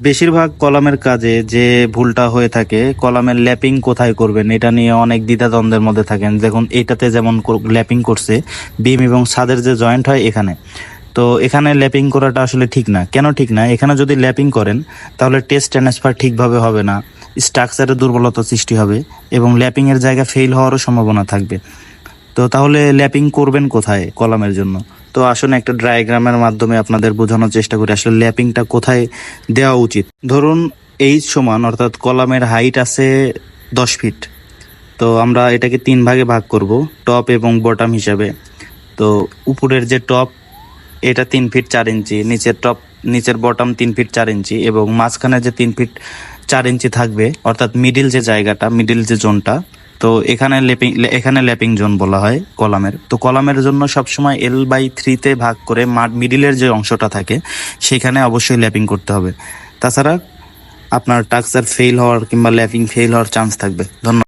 বেশিরভাগ কলামের কাজে যে ভুলটা হয়ে থাকে, কলামের ল্যাপিং কোথায় করবেন, এটা নিয়ে অনেক দ্বিধাদ্বন্দ্বের মধ্যে থাকেন। দেখুন এটাতে যেমন ল্যাপিং করছে বিম এবং ছাদের যে জয়েন্ট হয় এখানে। তো এখানে ল্যাপিং করাটা আসলে ঠিক না। কেন ঠিক না? এখানে যদি ল্যাপিং করেন, তাহলে টেস্ট ট্রান্সফার ঠিকভাবে হবে না স্ট্রাকচারে দুর্বলতা সৃষ্টি হবে এবং ল্যাপিংয়ের জায়গা ফেল হওয়ারও সম্ভাবনা থাকবে। তো তাহলে ল্যাপিং করবেন কোথায় কলামের জন্য? তো আসুন একটা ডায়াগ্রামের মাধ্যমে আপনাদের বোঝানোর চেষ্টা করি, আসলে ল্যাপিংটা কোথায় দেওয়া উচিত। ধরুন এইচ সমান, অর্থাৎ কলামের হাইট আছে দশ ফিট তো আমরা এটাকে তিন ভাগে ভাগ করব টপ এবং বটম হিসাবে। তো উপরের যে টপ এটা তিন ফিট চার ইঞ্চি, নিচের টপ নিচের বটম তিন ফিট চার ইঞ্চি, এবং মাঝখানে যে তিন ফিট চার ইঞ্চি থাকবে, অর্থাৎ মিডিল যে জায়গাটা মিডিল যে জোনটা তো এখানে ল্যাপিং এখানে ল্যাপিং জোন বলা হয় কলামের। তো কলামের জন্য সবসময় এল বাই থ্রিতে ভাগ করে মাঠ মিডিলের যে অংশটা থাকে, সেখানে অবশ্যই ল্যাপিং করতে হবে। তাছাড়া আপনার টাক্সার ফেল হওয়ার কিংবা ল্যাপিং ফেল হওয়ার চান্স থাকবে। ধন্যবাদ।